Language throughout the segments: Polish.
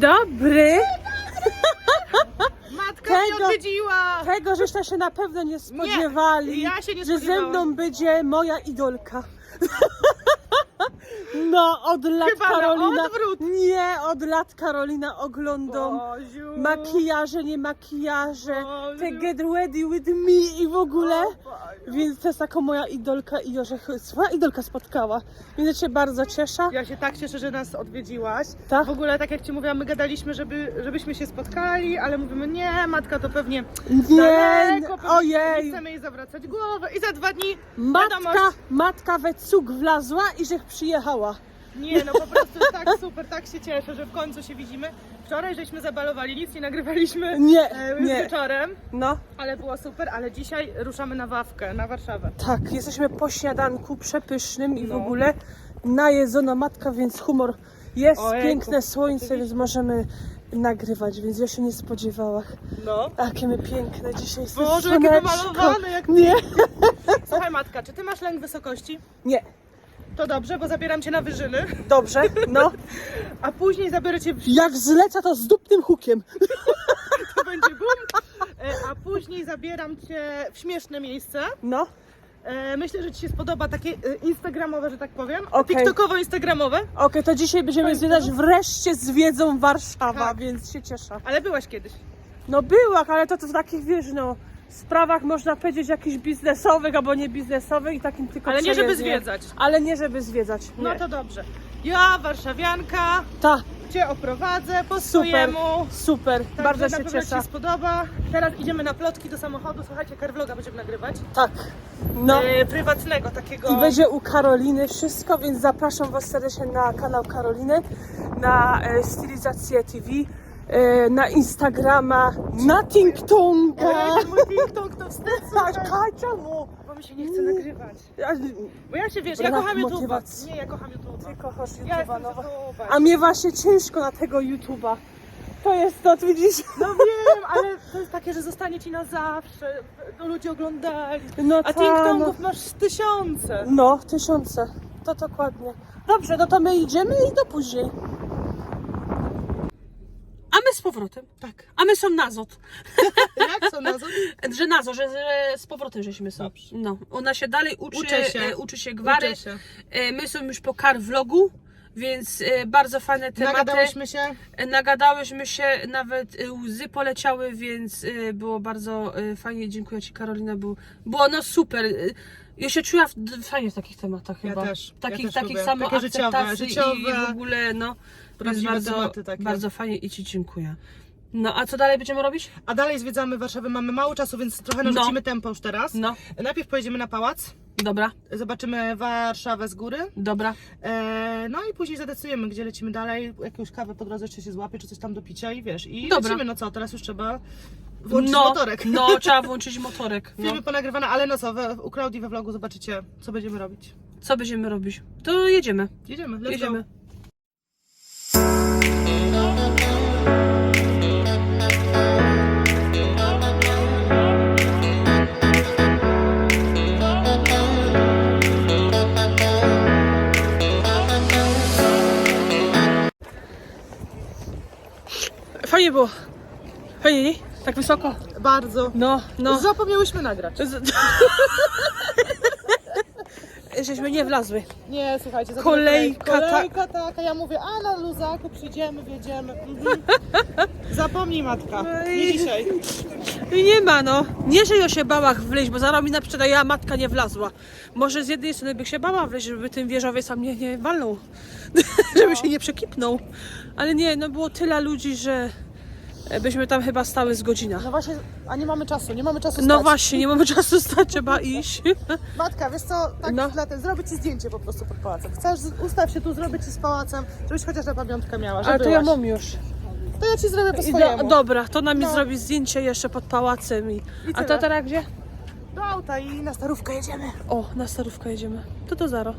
dobry. Matka mnie Tego- odwiedziła! Tego żeście się na pewno nie spodziewali, ja się nie że ze spodziewałam. mną będzie moja idolka. No, od lat Chyba na Karolina. odwrót. Nie, od lat Karolina oglądam Boziu. makijaże, nie makijaże, Boziu. te get ready with me i w ogóle. Więc to jest taka moja idolka i że swoja idolka spotkała. Więc się bardzo cieszę. Ja się tak cieszę, że nas odwiedziłaś. Tak? W ogóle, tak jak Ci mówiłam, my gadaliśmy, żeby, żebyśmy się spotkali, ale mówimy, nie, matka to pewnie Nie, daleko, pewnie ojej. nie chcemy jej zawracać głowę. I za dwa dni wiadomość. Matka, matka we cuk wlazła i że przyjechała. Nie, no po prostu tak super, tak się cieszę, że w końcu się widzimy. Wczoraj żeśmy zabalowali, nic nie nagrywaliśmy Nie, e, nie. wieczorem, No, ale było super, ale dzisiaj ruszamy na Wawkę, na Warszawę. tak, jesteśmy po śniadanku przepysznym i w No. ogóle najedzona matka, więc humor jest, Ojejku, piękne słońce, oczywiście. więc możemy nagrywać, więc ja się nie spodziewała. No. Jakie my piękne dzisiaj jest Boże, jakie słoneczko. jak Nie, Słuchaj matka, czy ty masz lęk wysokości? nie, To dobrze, bo zabieram cię na wyżyny, dobrze, no. a później zabiorę cię w Jak zleca to z dupnym hukiem. to będzie bum, e, a później zabieram cię w śmieszne miejsce. No, E, Myślę, że ci się spodoba takie e, instagramowe, że tak powiem, Okej. tiktokowo-instagramowe, okej, to dzisiaj będziemy zwiedzać wreszcie zwiedzą Warszawa, Tak. więc się cieszę. ale byłaś kiedyś. No była, ale to, to w takich, wiesz, no, sprawach można powiedzieć jakichś biznesowych albo nie biznesowych i takim tylko Ale nie żeby przejezdnie. zwiedzać. Ale nie żeby zwiedzać, nie. No to dobrze. Ja, warszawianka, Ta, cię oprowadzę po super, swojemu. super, Także bardzo na się pewno ci cieszę. się spodoba. Teraz idziemy na plotki do samochodu. Słuchajcie, carvloga będziemy nagrywać. Tak, no. E, prywatnego takiego. I będzie u Karoliny wszystko, więc zapraszam Was serdecznie na kanał Karoliny, na e, Stylizację TV, e, na Instagrama, na TikToka. Mój TikTok to wstyd, Tak, słuchaj. czemu? Bo mi się nie chce nagrywać. Bo ja się wiesz, ja Brak kocham YouTube'a. motywacji. Nie, ja kocham YouTube'a. Ty kochasz Ja YouTube'a, jestem no. YouTube'a. A mnie właśnie ciężko na tego YouTube'a. To jest to, widzisz? No wiem, ale to jest takie, że zostanie ci na zawsze. To ludzie oglądali. No A ta, TikToków masz tysiące. No, tysiące. To dokładnie. Dobrze, no to my idziemy i do później. Z powrotem. Tak. A my są nazot. Jak są nazwy? Że nazo, że, że z powrotem żeśmy są. Dobrze. No, ona się dalej uczy, Uczę się. e, uczy się gwary. Uczę się. E, My są już po car vlogu, więc e, bardzo fajne tematy. Nagadałyśmy się. E, Nagadałyśmy się, nawet e, łzy poleciały, więc e, było bardzo e, fajnie. Dziękuję Ci Karolina, było, było no super. E, Ja się czuła w, fajnie w takich tematach Ja chyba. też, ja Takich, też takich lubię. samo Takie życiowe, życiowe, i, w ogóle no. Prawdziwe bardzo, takie. bardzo fajnie i Ci dziękuję. No a co dalej będziemy robić? A dalej zwiedzamy Warszawę. Mamy mało czasu, więc trochę No. narzucimy tempo już teraz. No, Najpierw pojedziemy na pałac. dobra, Zobaczymy Warszawę z góry. dobra. E, no i później zadecydujemy, gdzie lecimy dalej. Jakąś kawę po drodze jeszcze się złapie, czy coś tam do picia i wiesz. I Dobra. lecimy, no co, teraz już trzeba włączyć no, motorek. No, trzeba włączyć motorek. No. Filmy ponagrywane, ale no co, we, u Klaudii we vlogu zobaczycie, co będziemy robić. Co będziemy robić? To jedziemy. Jedziemy, let's Jedziemy. go. Wysoko. Bardzo. No, no. Zapomniałyśmy nagrać. Z... Żeśmy nie wlazły. Nie, słuchajcie, za Kolejka kolejka, kolejka taka, ja mówię, a na luzaku przyjdziemy, wjedziemy. Mhm. Zapomnij matka, No nie i- dzisiaj. I nie ma no. Nie, że ja się bała wleźć, bo zaraz mi na przykład ja matka nie wlazła. Może z jednej strony by się bała wleźć, żeby ten wieżowiec sam nie, nie walnął. żeby się nie przekipnął. Ale nie, no było tyle ludzi, że byśmy tam chyba stały z godzina. No właśnie, a nie mamy czasu, nie mamy czasu No stać. właśnie, nie mamy czasu stać, trzeba iść. Matka, wiesz co, tak No. dla ten, zrobię ci zdjęcie po prostu pod pałacem. Chcesz, ustaw się tu, zrobię ci z pałacem, żebyś chociaż na pamiątkę miała, że Ale to ja mam już. To ja ci zrobię po I swojemu. do, dobra, to nam mi No. zrobi zdjęcie jeszcze pod pałacem. I... A to teraz gdzie? Do auta i na starówkę jedziemy. O, na starówkę jedziemy. To to zaro.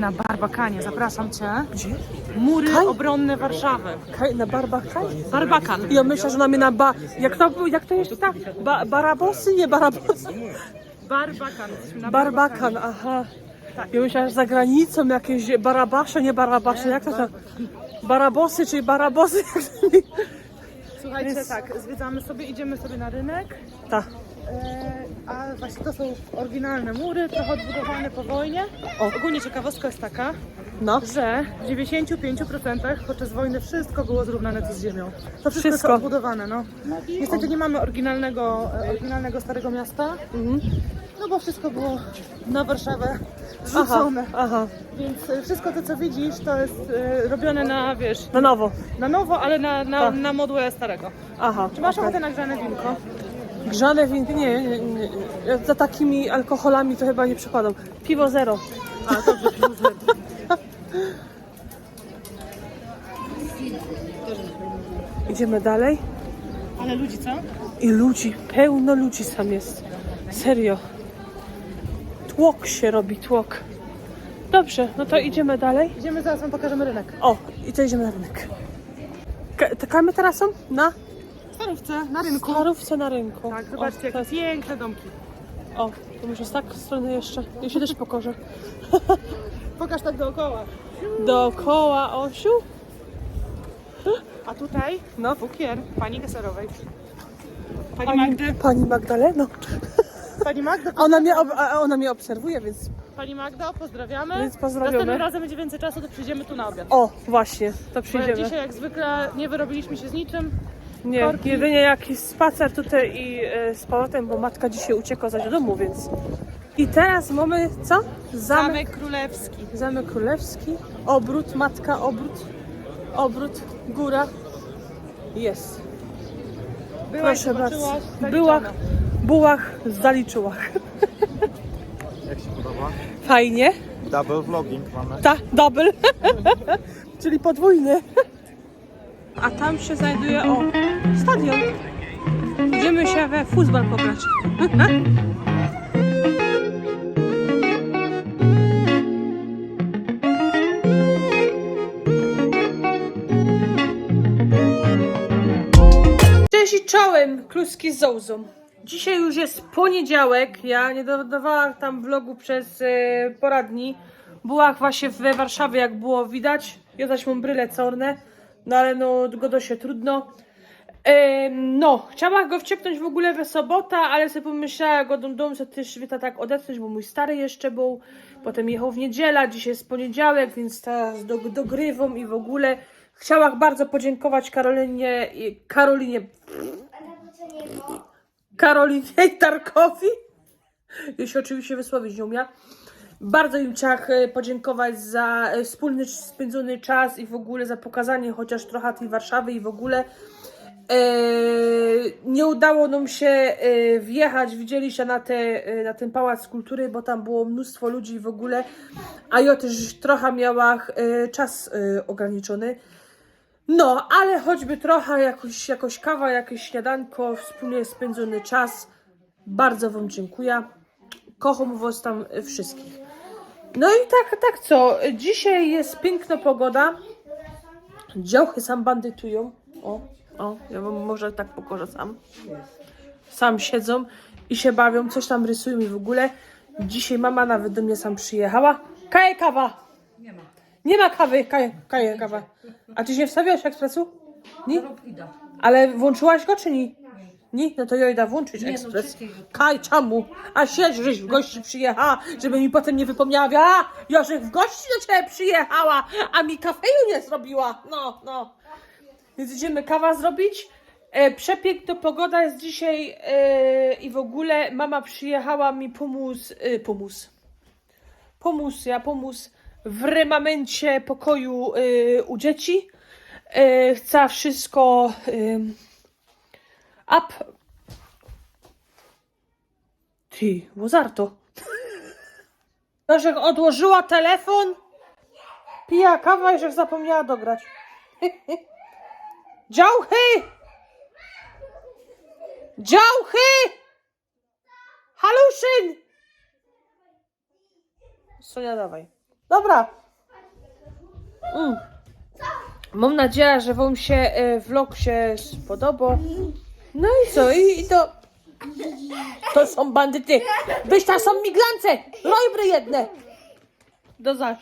Na Barbakanie, zapraszam Cię. Gdzie? Mury Kaj? obronne Warszawy. Kaj, na Barbakaj? Barbakan. Ja myślę, że na mnie na ba... Jak to, jak to jest tak? Ba, barabosy? Nie barabosy. Barbakan. Na Barbakan, aha. Ja myślałam, że za granicą jakieś barabasze, nie barabasze. Jak to to? Barabosy, czyli barabosy? Słuchajcie, Jest- tak, zwiedzamy sobie, idziemy sobie na rynek. Tak. E, właśnie to są oryginalne mury, trochę odbudowane po wojnie. O. Ogólnie ciekawostka jest taka, No. że w 95% podczas wojny wszystko było zrównane z ziemią. To wszystko, Wszystko. jest odbudowane, no. Niestety nie mamy oryginalnego, e, oryginalnego Starego Miasta, Mhm. no bo wszystko było na Warszawę Aha, zrzucone. aha. Więc e, wszystko to, co widzisz, to jest e, robione na, wiesz, Na nowo. na nowo, ale na, na, Tak. na modłę starego. Aha. Czy masz okej. ochotę na grzane winko? Grzane winki? Nie, nie, nie. Ja Za takimi alkoholami to chyba nie przypadam. Piwo zero. A, dobrze, piwo Idziemy dalej. Ale ludzi co? I ludzi, pełno ludzi sam jest. Serio. Tłok się robi, tłok. Dobrze, no to idziemy dalej. Idziemy, zaraz wam pokażemy rynek. O, i to idziemy na rynek. Ka- Czekamy teraz są na Starówce, na rynku. Starówce na rynku. Tak, zobaczcie, o, jakie to jest, piękne domki. o, to może z tak strony jeszcze. Ja się też pokorzę. Pokaż tak dookoła. Dookoła Osiu. A tutaj No. bukier pani Geserowej. Pani, Pani, Magdy. pani Magdaleno. Pani Magda, Ona mnie, ona mnie obserwuje, więc pani Magda, pozdrawiamy. Więc pozdrawiamy. Następnym razem będzie więcej czasu, to przyjdziemy tu na obiad. o, właśnie, to Bo przyjdziemy. dzisiaj jak zwykle nie wyrobiliśmy się z niczym. Nie, korki. jedynie jakiś spacer tutaj i e, z powrotem, bo matka dzisiaj uciekła zaś do domu, więc... I teraz mamy, co? Zamek, Zamek Królewski. Zamek Królewski, obrót, matka, obrót, obrót, góra. Jest. Byłaś, Proszę bardzo. zobaczyłaś, Byłach, bułach, zaliczyłach. Jak się podoba? Fajnie. Double vlogging mamy. Ta, double. Czyli podwójny. A tam się znajduje, o, stadion. Idziemy się we futbol pograć. Cześć i czołem, kluski z zołzą. Dzisiaj już jest poniedziałek, ja nie dodawałam tam vlogu przez e, poradni. Byłam właśnie we Warszawie, jak było widać. Ja zaś mam bryle corne, no ale no go się trudno. No, chciałam go wciepnąć w ogóle we sobotę, ale sobie pomyślałam, go dom dom sobie też święta tak odetchnąć, bo mój stary jeszcze był. Potem jechał w niedziela, dzisiaj jest poniedziałek, więc teraz do, dogrywam i w ogóle. Chciałam bardzo podziękować Karolinie, Karolinie, Karolinie Tarkowi, jeśli oczywiście wysłowić nie umie. Bardzo im chciałam e, podziękować za e, wspólny spędzony czas i w ogóle za pokazanie chociaż trochę tej Warszawy i w ogóle. E, nie udało nam się wjechać, widzieliście na, te, na ten pałac kultury, bo tam było mnóstwo ludzi w ogóle, a ja też trochę miała czas ograniczony. No, ale choćby trochę, jakoś, jakoś kawa, jakieś śniadanko, wspólnie spędzony czas. Bardzo Wam dziękuję. Kocham Was tam wszystkich. No i tak, tak co, dzisiaj jest piękna pogoda. Działchy sam bandytują. O, o, ja wam może tak pokorzę sam. Sam siedzą i się bawią, coś tam rysują i w ogóle. Dzisiaj mama nawet do mnie sam przyjechała. Kaje kawa! Nie ma. Nie ma kawy, kaje, kaje kawa. A ty się wstawiałaś ekspresu? Nie? Ale włączyłaś go czy nie? Nie? No to idę włączyć ekspres. Kaj, czemu? A siedź, żeś w gości przyjechała, żeby mi potem nie wypomniała, ja żeś w gości do ciebie przyjechała, a mi kafeju nie zrobiła. No, no. Więc idziemy kawa zrobić. E, przepiękna pogoda jest dzisiaj e, i w ogóle mama przyjechała mi pomóc, e, pomóc, pomóc, ja pomóc w remamencie pokoju e, u dzieci. E, chcę wszystko e, up. Ty, łozarto. Że odłożyła telefon, pija kawa że zapomniała dograć. Działchy! Działchy! Haluszyn! Sonia, dawaj. Dobra. Mm. Mam nadzieję, że Wam się e, vlog się spodobał. No i co? I, i to... To są bandyty. Byś tam są miglance. Rojbry jedne. Do zaś.